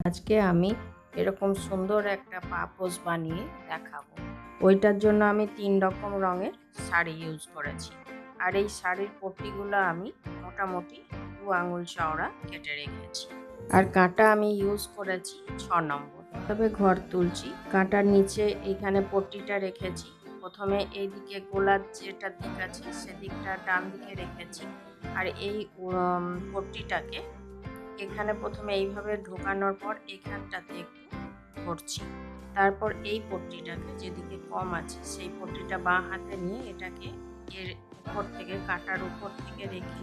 আজকে আমি এরকম সুন্দর একটা পাপোস বানিয়ে দেখাবো। ওইটার জন্য আমি তিন রকম রঙের শাড়ি ইউজ করেছি। আর এই শাড়ির পট্টিগুলো আমি মোটামুটি দু আঙুল চওড়া কেটে রেখেছি। আর কাঁটা আমি ইউজ করেছি ছ নম্বর। তবে ঘর তুলছি। কাঁটার নিচে এইখানে পট্টিটা রেখেছি। প্রথমে এইদিকে গোলার যেটা দিক আছে সেদিকটা ডান দিকে রেখেছি। আর এই পট্টিটাকে এখানে প্রথমে এইভাবে ঢোকানোর পর এখানটাতে একটু ভরছি। তারপর এই পট্টিটাকে যেদিকে কম আছে, সেই পট্টিটা বাঁ হাতে নিয়ে এটাকে এর উপর থেকে, কাটার উপর থেকে রেখে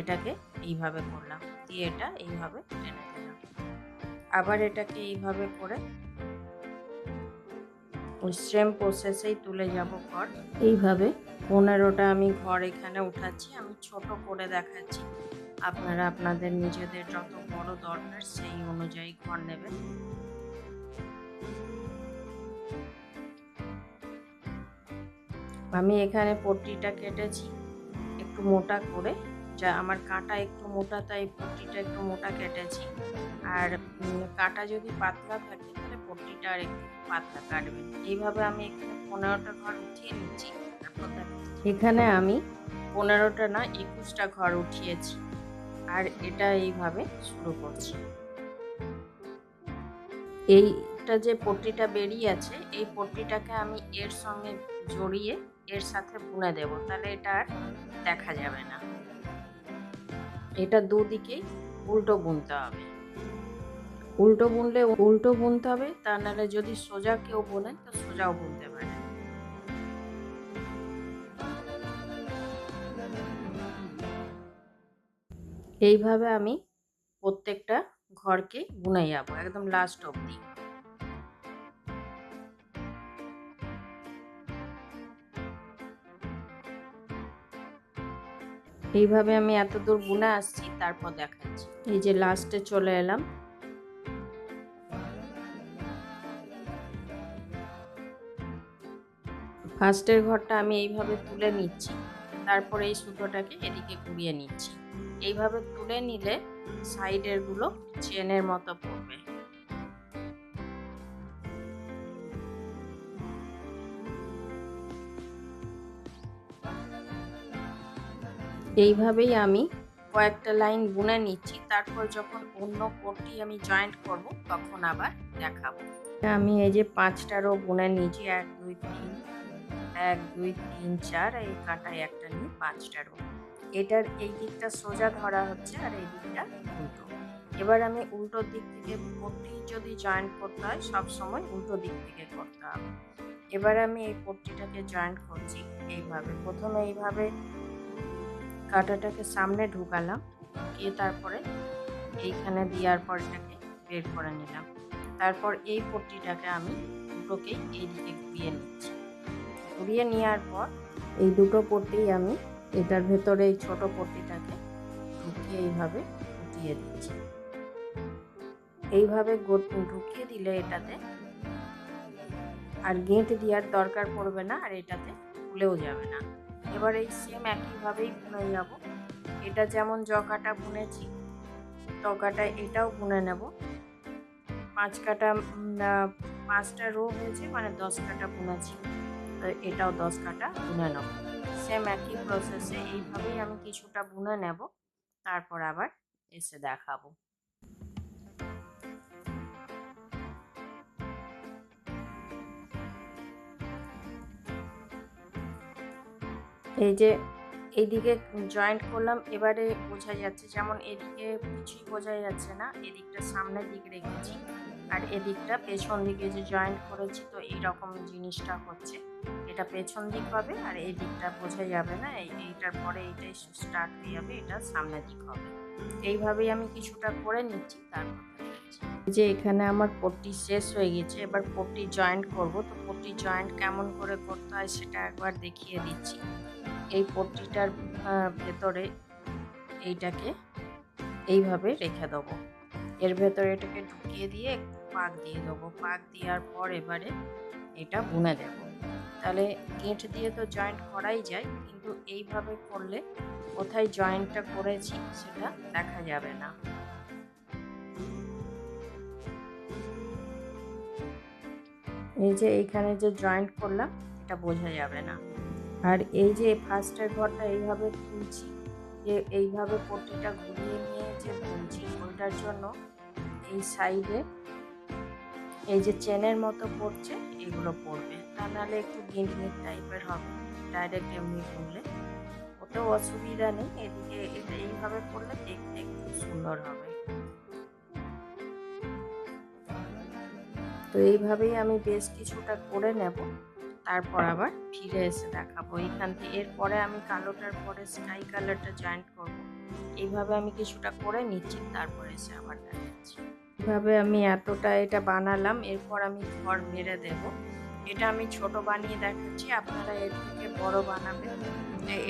এটাকে এইভাবে করলাম। দিয়ে এটা এইভাবে টেনে দিলাম আবার এটাকে এইভাবে করে সেম প্রসেসেই তুলে যাব ঘর এইভাবে পনেরোটা আমি ঘর এখানে উঠাচ্ছি। আমি ছোট করে দেখাচ্ছি। আপনারা আপনাদের নিজেদের যত বড় দরকার সেই অনুযায়ী ঘর নেবেন। আমি এখানে পট্টিটা কেটেছি একটু মোটা করে। যা আমার কাঁটা একটু মোটা, তাই পট্টিটা একটু মোটা কেটেছি। আর কাঁটা যদি পাতলা থাকে, তাহলে পট্টিটা আর একটু পাতলা কাটবেন। এইভাবে আমি এখানে পনেরোটা ঘর উঠিয়ে নিচ্ছি। এখানে আমি পনেরোটা না, একুশটা ঘর উঠিয়েছি। আর এটা এইভাবে শুরু করছি। এইটা যে পট্টিটা বেরিয়ে আছে, এই পট্টিটাকে আমি এর সঙ্গে জড়িয়ে এর সাথে বুনে দেব, তাহলে এটা আর দেখা যাবে না। এটা দুদিকেই উল্টো বুনতে হবে। উল্টো বুনলে উল্টো বুনতে হবে, তা নাহলে যদি সোজা কেউ বোনেন তো সোজাও বুনতে পারে। এইভাবে আমি প্রত্যেকটা ঘরকে বুনে যাব একদম লাস্ট অবধি। এইভাবে আমি এত দূর বুনে আসছি, তারপর দেখাচ্ছি। এই যে লাস্টে চলে এলাম। ফার্স্টের ঘরটা আমি এইভাবে তুলে নিচ্ছি। তারপরে এই সুতোটাকে এদিকে ঘুরিয়ে নিচ্ছি। এইভাবে তুলে নিলে সাইডেরগুলো চেনের মতো পড়বে। এইভাবেই আমি কয়েকটা লাইন বুনে নিচ্ছি। তারপর যখন অন্য কোটটি আমি জয়েন্ট করব, তখন আবার দেখাবো। আমি এই যে পাঁচটা রো বুনে নিয়েছি, এক, দুই, তিন। এক, দুই, তিন, চার, এই কাঁটায় একটা নিয়ে পাঁচটা রো। এটার এই দিকটা সোজা ধরা হচ্ছে আর এই দিকটা উল্টো এবার আমি উল্টো দিক থেকে পট্টি যদি জয়েন্ট করতে হয় সবসময় উল্টো দিক থেকে করতে হবে। এবার আমি এই পট্টিটাকে জয়েন্ট করছি এইভাবে। প্রথমে এইভাবে কাঁটাটাকে সামনে ঢুকালাম দিয়ে তারপরে এইখানে দেওয়ার পর এটাকে বের করে নিলাম। তারপর এই পট্টিটাকে আমি দুটোকেই এইদিকে ঘুরিয়ে নিচ্ছি। ঘুরিয়ে নেওয়ার পর এই দুটো পট্টি আমি এটার ভেতরে এই ছোটো পট্টিটাকে ঢুকিয়ে এইভাবে ঢুকিয়ে দিচ্ছি। এইভাবে ঢুকিয়ে দিলে এটাতে আর গেঁট দেওয়ার দরকার পড়বে না আর এটাতে খুলেও যাবে না। এবার এই সেম একইভাবেই বুনে যাব এটা যেমন জকাটা বুনেছি, তকাটা এটাও বুনে নেব। পাঁচ কাটা পাঁচটা রো হয়েছে মানে দশ কাটা বুনেছি। এটাও দশ কাটা বুনে নেব। সেম একই প্রসেসে এইভাবেই আমি কিছুটা বুনে নেব, তারপর আবার এসে দেখাবো। এই যে এইদিকে জয়েন্ট করলাম, এবারে বোঝা যাচ্ছে যেমন এদিকে কিছুই বোঝা যাচ্ছে না, এদিকটা সামনের দিক রেখেছি। আর এদিকটা পেছন দিকে যে জয়েন্ট করেছি, তো এই রকম জিনিসটা হচ্ছে। এটা পেছন দিক হবে আর এই দিকটা বোঝা যাবে না, এই, এইটার পরে এইটাই স্টার্ট হয়ে যাবে, এটা সামনের দিক হবে। এইভাবেই আমি কিছুটা করে নিচ্ছি, তারপর যে এখানে আমার পট্টি শেষ হয়ে গেছে, এবার পট্টি জয়েন্ট করব, তো পট্টি জয়েন্ট কেমন করে করতে হয় সেটা একবার দেখিয়ে দিচ্ছি। এই পট্টিটার ভেতরে এইটাকে এইভাবে রেখে দেবো। এর ভেতরে এটাকে ঢুকিয়ে দিয়ে পাক দিয়ে দেবো। পাক দেওয়ার পর এবারে এটা বুনে দেব। তাহলে গেঁট দিয়ে তো জয়েন্ট করাই যায়, কিন্তু এইভাবে করলে কোথায় জয়েন্টটা করেছি সেটা দেখা যাবে না। এই যে এইখানে যে জয়েন্ট করলাম, এটা বোঝা যাবে না। আর এই যে ফার্স্টের ঘরটা এইভাবে খুলছি, যে এইভাবে পট্টিটা ঘুরিয়ে নিয়ে যে বুনছি, ওইটার জন্য এই সাইডে এই যে চেনের মতো পড়ছে, এগুলো পড়বে। তা নাহলে একটু গিনগিন টাইপের হবে। ডাইরেক্ট এমনি বুনলে ওতেও অসুবিধা নেই, এদিকে এটা এইভাবে করলে দেখতে একটু সুন্দর হবে। তো এইভাবেই আমি বেশ কিছুটা করে নেব। তারপর আবার ফিরে এসে দেখাবো। এইখান থেকে এরপরে আমি কালোটার পরে স্কাই কালারটা জয়েন্ট করব। এইভাবে আমি কিছুটা করে নিচ্ছি, তারপরে এসে আবার দেখাচ্ছি। এইভাবে আমি এতটা এটা বানালাম, এরপর আমি ঘর মেরে দেব। এটা আমি ছোট বানিয়ে দেখাচ্ছি, আপনারা এর থেকে বড় বানাবেন।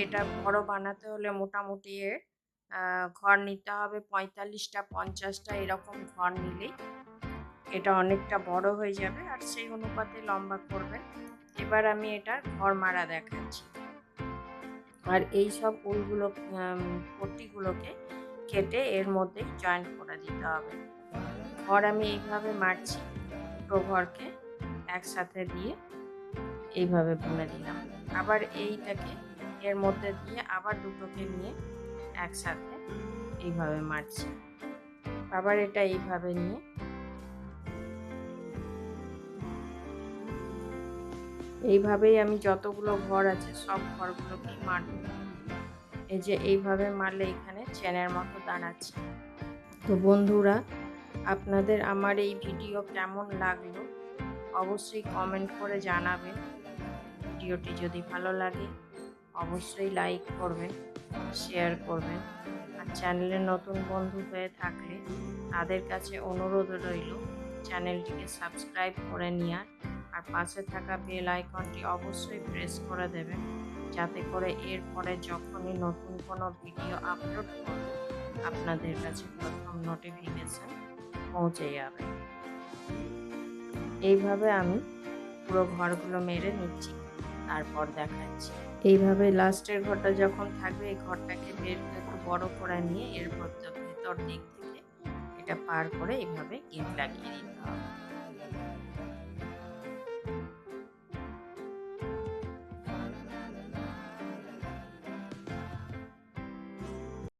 এটা বড় বানাতে হলে মোটামুটি ঘর নিতে হবে পঁয়তাল্লিশটা, পঞ্চাশটা, এরকম ঘর নিলেই এটা অনেকটা বড় হয়ে যাবে আর সেই অনুপাতে লম্বা করবেন এবার আমি এটার ঘর মারা দেখাচ্ছি। আর এই সব উলগুলো পট্টিগুলোকে কেটে এর মধ্যে জয়েন্ট করে দিতে হবে। ঘর আমি এইভাবে মারছি দুটো ঘরকে একসাথে দিয়ে এইভাবে বুনে দিলাম। আবার এইটাকে এর মধ্যে দিয়ে আবার দুটোকে নিয়ে একসাথে এইভাবে মারছি। আবার এটা এইভাবে নিয়ে এইভাবেই আমি যতগুলো ঘর আছে সব ঘরগুলোকেই মারব। এই যে এইভাবে মারলে এখানে চেনের মতো দাঁড়াচ্ছে। তো বন্ধুরা আপনাদের আমার এই ভিডিও কেমন লাগল অবশ্যই কমেন্ট করে জানাবেন। ভিডিওটি যদি ভালো লাগে, অবশ্যই লাইক করবেন শেয়ার করবেন। আর চ্যানেলে নতুন বন্ধু হয়ে থাকলে তাদের কাছে অনুরোধ রইল চ্যানেলটিকে সাবস্ক্রাইব করে নেওয়ার। আর পাশে থাকা বেল আইকনটি অবশ্যই প্রেস করে দেবেন, যাতে করে এরপরে যখনই নতুন কোনো ভিডিও আপলোড করব, আপনাদের কাছে প্রথম নোটিফিকেশন পৌঁছে যাবে। এইভাবে আমি পুরো ঘরগুলো মেরে নিচ্ছি, তারপর দেখাচ্ছি। এইভাবে লাস্টের ঘরটা যখন থাকবে, এই ঘরটাকে বের একটু বড় করে নিয়ে এরপর ভেতর ভেতর দিক থেকে এটা পার করে এইভাবে গেট লাগিয়ে দিতে হবে।